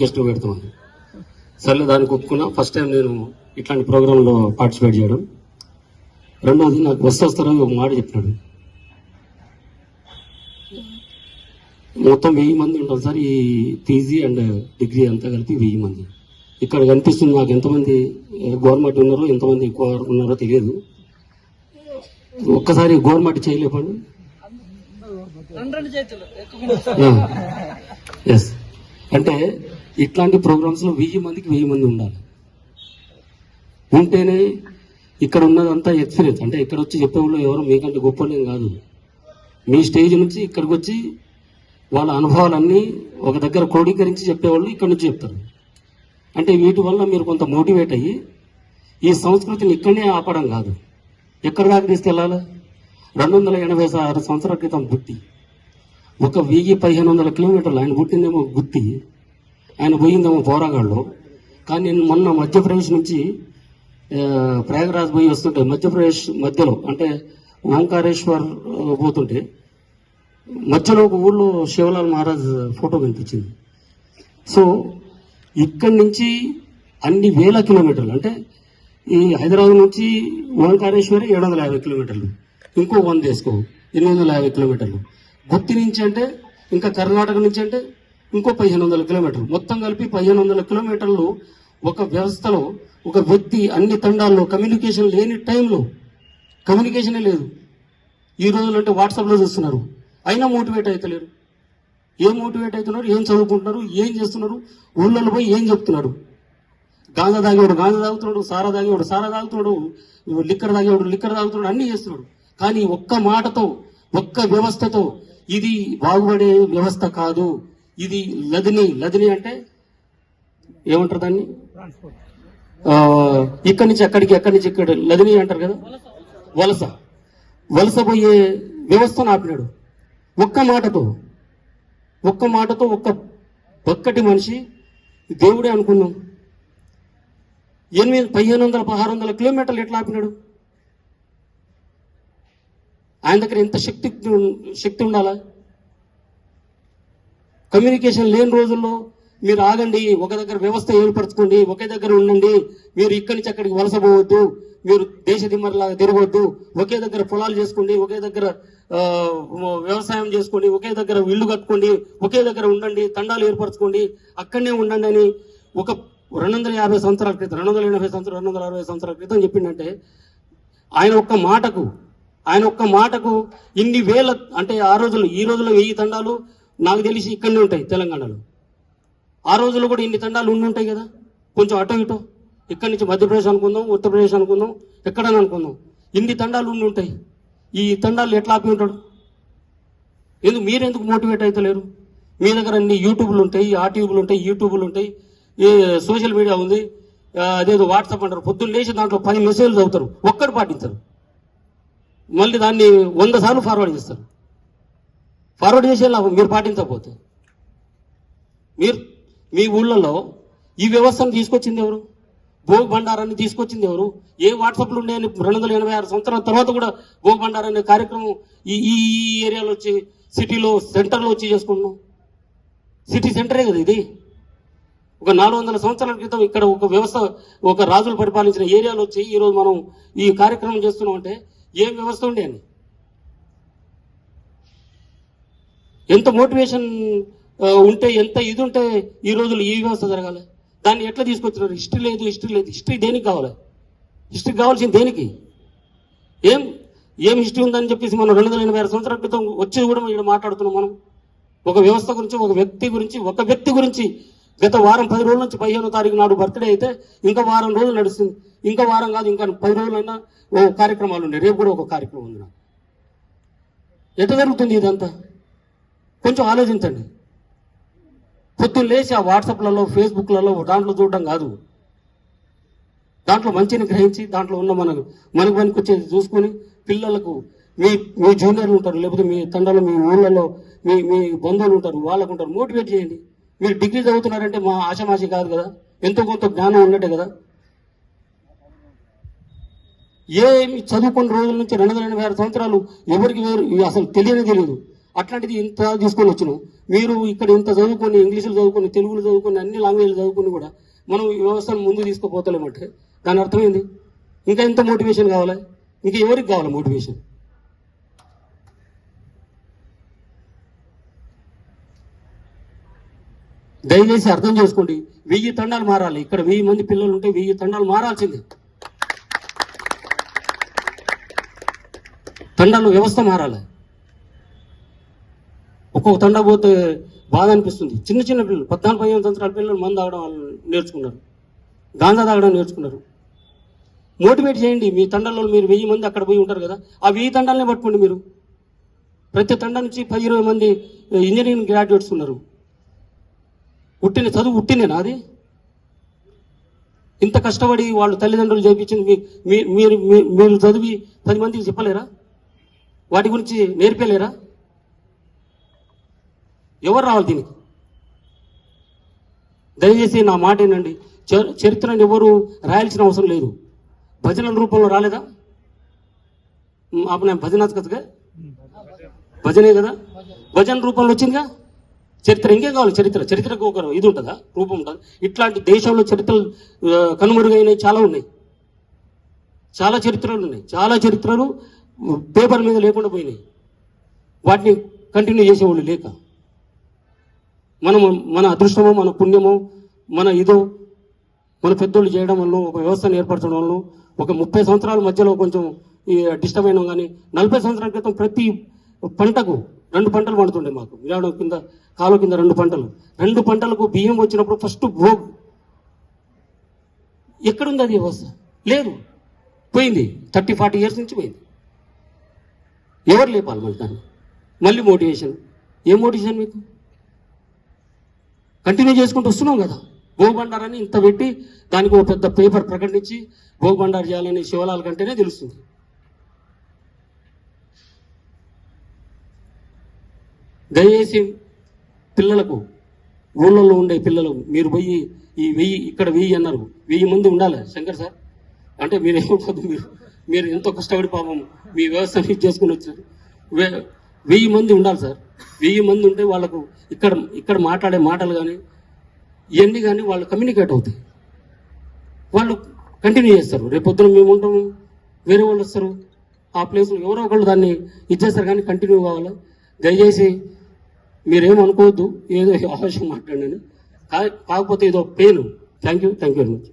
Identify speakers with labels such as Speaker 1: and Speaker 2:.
Speaker 1: Guest పెడతామని సర్లే దానికి ఒప్పుకున్నా. ఫస్ట్ టైం నేను ఇట్లాంటి ప్రోగ్రాంలో పార్టిసిపేట్ చేయడం. రెండవది నాకు వస్తు వస్తారని ఒక మాట చెప్పినాడు. మొత్తం వెయ్యి మంది ఉంటాం సార్ ఈ పీజీ అండ్ డిగ్రీ అంతా కలిపి వెయ్యి మంది. ఇక్కడ కనిపిస్తుంది నాకు ఎంతమంది గవర్నమెంట్ ఉన్నారో ఎంతమంది ఎక్కువ ఉన్నారో తెలియదు. ఒక్కసారి గవర్నమెంట్ చేయలేపండి ఎస్ అంటే ఇట్లాంటి ప్రోగ్రామ్స్లో వెయ్యి మందికి వెయ్యి మంది ఉండాలి. ఉంటేనే ఇక్కడ ఉన్నదంతా ఎక్స్పీరియన్స్ అంటే ఇక్కడ వచ్చి చెప్పేవాళ్ళు ఎవరు మీకంటే గొప్పలేం కాదు. మీ స్టేజ్ నుంచి ఇక్కడికి వచ్చి వాళ్ళ అనుభవాలన్నీ ఒక దగ్గర క్రోడీకరించి చెప్పేవాళ్ళు ఇక్కడ నుంచి చెప్తారు. అంటే వీటి వల్ల మీరు కొంత మోటివేట్ అయ్యి ఈ సంస్కృతిని ఇక్కడనే ఆపడం కాదు. ఎక్కడ దాకా తీసుకెళ్ళాలి? రెండు వందల ఎనభై ఆరు సంవత్సరాల క్రితం బుట్టి ఒక వెయ్యి పదిహేను వందల కిలోమీటర్లు ఆయన పుట్టిందేమో గుత్తి. ఆయన పోయిందేమో పోరాగాళ్ళు. కానీ నేను మొన్న మధ్యప్రదేశ్ నుంచి ప్రయాగరాజ్ పోయి వస్తుంటే మధ్యప్రదేశ్ మధ్యలో అంటే ఓంకారేశ్వర్ పోతుంటే మధ్యలో ఒక ఊళ్ళో శివలాల్ మహారాజ్ ఫోటో కనిపించింది. సో ఇక్కడి నుంచి అన్ని వేల కిలోమీటర్లు అంటే ఈ హైదరాబాద్ నుంచి ఓంకారేశ్వరి ఏడు వందల యాభై కిలోమీటర్లు ఇంకో వంద వేసుకో ఎనిమిది వందల యాభై కిలోమీటర్లు. గుత్తి నుంచి అంటే ఇంకా కర్ణాటక నుంచి అంటే ఇంకో పదిహేను వందల కిలోమీటర్లు. మొత్తం కలిపి పదిహేను వందల కిలోమీటర్లు ఒక వ్యవస్థలో ఒక వ్యక్తి అన్ని తండాల్లో కమ్యూనికేషన్ లేని టైంలో కమ్యూనికేషనే లేదు. ఈ రోజులు అంటే వాట్సాప్లో చూస్తున్నారు. అయినా మోటివేట్ అవుతలేరు ఏం మోటివేట్ అవుతున్నారు ఏం చదువుకుంటున్నారు? ఏం చేస్తున్నారు? ఊళ్ళలో పోయి ఏం చెప్తున్నారు? గాంజా తాగేవాడు గాంజా తాగుతున్నాడు సారా తాగేవాడు సారా తాగుతున్నాడు లిక్కర్ తాగేవాడు లిక్కర్ తాగుతున్నాడు అన్ని చేస్తున్నాడు. కానీ ఒక్క మాటతో ఒక్క వ్యవస్థతో ఇది బాగుపడే వ్యవస్థ కాదు. ఇది లదిని లదిని అంటే ఏమంటారు దాన్ని? ఇక్కడి నుంచి అక్కడికి ఎక్కడి నుంచి ఇక్కడ లదిని అంటారు కదా? వలస. వలస పోయే వ్యవస్థను ఆపినాడు. ఒక్క మాటతో ఒక్క మాటతో ఒక్క ఒక్కటి మనిషి దేవుడే అనుకున్నాం. ఎనిమిది పదిహేను వందల పదహారు వందల కిలోమీటర్లు ఎట్లా ఆపినాడు? ఆయన దగ్గర ఎంత శక్తి శక్తి ఉండాలా? కమ్యూనికేషన్ లేని రోజుల్లో మీరు ఆగండి ఒక దగ్గర వ్యవస్థ ఏర్పరచుకోండి ఒకే దగ్గర ఉండండి మీరు ఇక్కడి నుంచి అక్కడికి వలస పోవద్దు మీరు దేశ దిమ్మరిలాగా తిరగవద్దు ఒకే దగ్గర పొలాలు చేసుకోండి ఒకే దగ్గర వ్యవసాయం చేసుకోండి ఒకే దగ్గర ఇల్లు కట్టుకోండి ఒకే దగ్గర ఉండండి తండాలు ఏర్పరచుకోండి అక్కడనే ఉండండి అని ఒక రెండు వందల యాభై సంవత్సరాల క్రితం రెండు వందల ఎనభై సంవత్సరాలు రెండు వందల అరవై సంవత్సరాల క్రితం చెప్పిందంటే ఆయన ఒక్క మాటకు ఆయన ఒక్క మాటకు ఇన్ని వేల అంటే ఆ రోజుల్లో ఈ రోజుల్లో వెయ్యి తండాలు నాకు తెలిసి ఇక్కడనే ఉంటాయి తెలంగాణలో. ఆ రోజుల్లో కూడా ఇన్ని తండాలు ఉండుంటాయి కదా. కొంచెం అటో ఇటో. ఇక్కడి నుంచి మధ్యప్రదేశ్ అనుకుందాం ఉత్తరప్రదేశ్ అనుకుందాం ఎక్కడని అనుకుందాం. ఇన్ని తండాలు ఉండి ఉంటాయి. ఈ తండాలు ఎట్లా ఆపి ఉంటాడు? ఎందుకు మీరెందుకు మోటివేట్ అవుతలేరు మీ దగ్గర అన్ని యూట్యూబ్లు ఉంటాయి ఆ ట్యూబ్లు ఉంటాయి యూట్యూబ్లు ఉంటాయి. ఏ సోషల్ మీడియా ఉంది అదేదో వాట్సాప్ అంటారు. పొద్దున్న లేచి దాంట్లో పది మెసేజ్లు చదువుతారు. ఒక్కడు పాటించరు. మళ్ళీ దాన్ని వంద సార్లు ఫార్వర్డ్ చేస్తారు. ఫార్వర్డ్ చేసే లాభం మీరు పాటించకపోతే. మీరు మీ ఊళ్ళలో ఈ వ్యవస్థను తీసుకొచ్చింది ఎవరు? భోగ్ భండారాన్ని తీసుకొచ్చింది ఎవరు? ఏ వాట్సాప్లు ఉన్నాయని రెండు వందల ఎనభై ఆరు సంవత్సరాల తర్వాత కూడా భోగ్ అనే కార్యక్రమం ఈ ఈ ఏరియాలో వచ్చి సిటీలో సెంటర్లో వచ్చి చేసుకున్నాం సిటీ సెంటరే కదా ఇది. ఒక నాలుగు వందల సంవత్సరాల క్రితం ఇక్కడ ఒక వ్యవస్థ ఒక రాజులు పరిపాలించిన ఏరియాలో వచ్చి ఈరోజు మనం ఈ కార్యక్రమం చేస్తున్నాం అంటే ఏం వ్యవస్థ ఉండే అని ఎంత మోటివేషన్ ఉంటే ఎంత ఇది ఉంటే ఈ రోజులు ఈ వ్యవస్థ జరగాలి? దాన్ని ఎట్లా తీసుకొచ్చినారు? హిస్టరీ లేదు హిస్టరీ లేదు. హిస్టరీ దేనికి కావాలి? హిస్టరీ కావాల్సింది దేనికి? ఏం ఏం హిస్టరీ ఉందని చెప్పేసి మనం రెండు వందల ఎనభై ఆరు సంవత్సరాల క్రితం వచ్చి కూడా ఇక్కడ మాట్లాడుతున్నాం మనం. ఒక వ్యవస్థ గురించి ఒక వ్యక్తి గురించి ఒక వ్యక్తి గురించి గత వారం పది రోజుల నుంచి పదిహేనో తారీఖు నాడు బర్త్డే అయితే ఇంకా వారం రోజులు నడుస్తుంది. ఇంకా వారం కాదు ఇంకా పది రోజులైనా ఓ కార్యక్రమాలు ఉన్నాయి. రేపు కూడా ఒక కార్యక్రమం ఉంది. ఎట్లా జరుగుతుంది ఇదంతా? కొంచెం ఆలోచించండి. పొద్దున్న లేచి ఆ వాట్సాప్లలో ఫేస్బుక్లలో దాంట్లో చూడడం కాదు. దాంట్లో మంచిని గ్రహించి దాంట్లో ఉన్న మనకు మనకు పనికి వచ్చేది చూసుకొని పిల్లలకు మీ మీ జూనియర్లు ఉంటారు లేకపోతే మీ తండ్రులు మీ ఊళ్ళలో మీ మీ బంధువులు ఉంటారు వాళ్ళకు ఉంటారు మోటివేట్ చేయండి. మీరు డిగ్రీ చదువుతున్నారంటే మా ఆశమాషి కాదు కదా. ఎంతో కొంత జ్ఞానం ఉన్నట్టే కదా. ఏమి చదువుకున్న రోజుల నుంచి రెండు వేల ఎనభై ఆరు సంవత్సరాలు ఎవరికి ఎవరు అసలు తెలియని తెలియదు. అట్లాంటిది ఇంత తీసుకొని వచ్చును. మీరు ఇక్కడ ఇంత చదువుకొని ఇంగ్లీషులు చదువుకొని తెలుగులు చదువుకొని అన్ని లాంగ్వేజ్లు చదువుకొని కూడా మనం ఈ వ్యవస్థను ముందు తీసుకుపోతలేమంటే దాని అర్థం ఏంది ఇంకా ఎంత మోటివేషన్ కావాలి? ఇంకా ఎవరికి కావాలి మోటివేషన్? దయచేసి అర్థం చేసుకోండి. వెయ్యి తండాలు మారాలి. ఇక్కడ వెయ్యి మంది పిల్లలు ఉంటే వెయ్యి తండాలు మారాల్సిందే. తండాలు వ్యవస్థ మారాలి. ఒక్కొక్క తండా పోతే బాధ అనిపిస్తుంది. చిన్న చిన్న పిల్లలు పద్నాలుగు పదిహేను సంవత్సరాల పిల్లలు మందు తాగడం వాళ్ళు నేర్చుకున్నారు. గాంజా తాగడం నేర్చుకున్నారు. మోటివేట్ చేయండి. మీ తండల్లో మీరు వెయ్యి మంది అక్కడ పోయి ఉంటారు కదా ఆ వెయ్యి తండాలనే పట్టుకోండి మీరు. ప్రతి తండ నుంచి పది ఇరవై మంది ఇంజనీరింగ్ గ్రాడ్యుయేట్స్ ఉన్నారు. ఉట్టిన చదువు ఉట్టినేనా అది? ఇంత కష్టపడి వాళ్ళు తల్లిదండ్రులు చేయించింది మీ- మీ- మీరు మీ- మీరు చదివి పది మందికి చెప్పలేరా? వాటి గురించి నేర్పలేరా? ఎవరు రావాలి దీనికి? దయచేసి నా మాట ఏంటండి చరిత్రను ఎవరు రాయాల్సిన అవసరం లేదు. భజనల రూపంలో రాలేదా? అప్పుడు ఆపనే భజన కథగా భజనే కదా? భజన రూపంలో వచ్చిందిగా? చరిత్ర ఇంకేం కావాలి చరిత్ర. చరిత్రకు ఒక ఇది ఉంటుందా? రూపం ఉంటుంది? ఇట్లాంటి దేశంలో చరిత్రలు కనుమరుగైనవి చాలా ఉన్నాయి. చాలా చరిత్రలు ఉన్నాయి. చాలా చరిత్రలు పేపర్ మీద లేకుండా పోయినాయి. వాటిని కంటిన్యూ చేసేవాళ్ళు లేక. మనం మన అదృష్టమో మన పుణ్యమో మన ఇదో మన పెద్దోళ్ళు చేయడం వల్ల ఒక వ్యవస్థను ఏర్పరచడం వల్ల ఒక ముప్పై సంవత్సరాల మధ్యలో కొంచెం డిస్టర్బ్ అయినాం కానీ నలభై సంవత్సరాల క్రితం ప్రతి పంటకు రెండు పంటలు పండుతుండే మాకు. విరాడం కింద కాలువ కింద రెండు పంటలు. రెండు పంటలకు బియ్యం వచ్చినప్పుడు ఫస్ట్ భోగ్. ఎక్కడుంది అది వ్యవస్థ? లేదు. పోయింది. థర్టీ ఫార్టీ ఇయర్స్ నుంచి పోయింది. ఎవరు లేపాలి మళ్ళీ దాన్ని? మళ్ళీ మోటివేషన్. ఏం మోటివేషన్ మీకు? కంటిన్యూ చేసుకుంటూ వస్తున్నాం కదా. భోగబండార్ ఇంత పెట్టి దానికి ఒక పెద్ద పేపర్ ప్రకటించి భోగబండారు చేయాలని శివలాల్ కంటేనే తెలుస్తుంది. దయచేసి పిల్లలకు ఊళ్ళల్లో ఉండే పిల్లలు మీరు పోయి ఈ వెయ్యి ఇక్కడ వెయ్యి అన్నారు. వెయ్యి మంది ఉండాలి శంకర్ సార్? అంటే మీరు ఏమవుతుంది మీరు. మీరు ఎంతో కష్టపడి పాపం మీ వ్యవస్థ చేసుకుని వచ్చారు. వే- వెయ్యి మంది ఉండాలి సార్. వెయ్యి మంది ఉంటే వాళ్ళకు ఇక్కడ ఇక్కడ మాట్లాడే మాటలు కానీ ఇవన్నీ కానీ వాళ్ళు కమ్యూనికేట్ అవుతాయి. వాళ్ళు కంటిన్యూ చేస్తారు. రేపు పొద్దున మేము ఉంటాము వేరే వాళ్ళు వస్తారు. ఆ ప్లేస్లో ఎవరో ఒకళ్ళు దాన్ని ఇచ్చేస్తారు కానీ కంటిన్యూ కావాలి. దయచేసి మీరేం అనుకోవద్దు. ఏదో ఆవశ్యం మాట్లాడండి. కాకపోతే ఏదో pain thank you thank you very much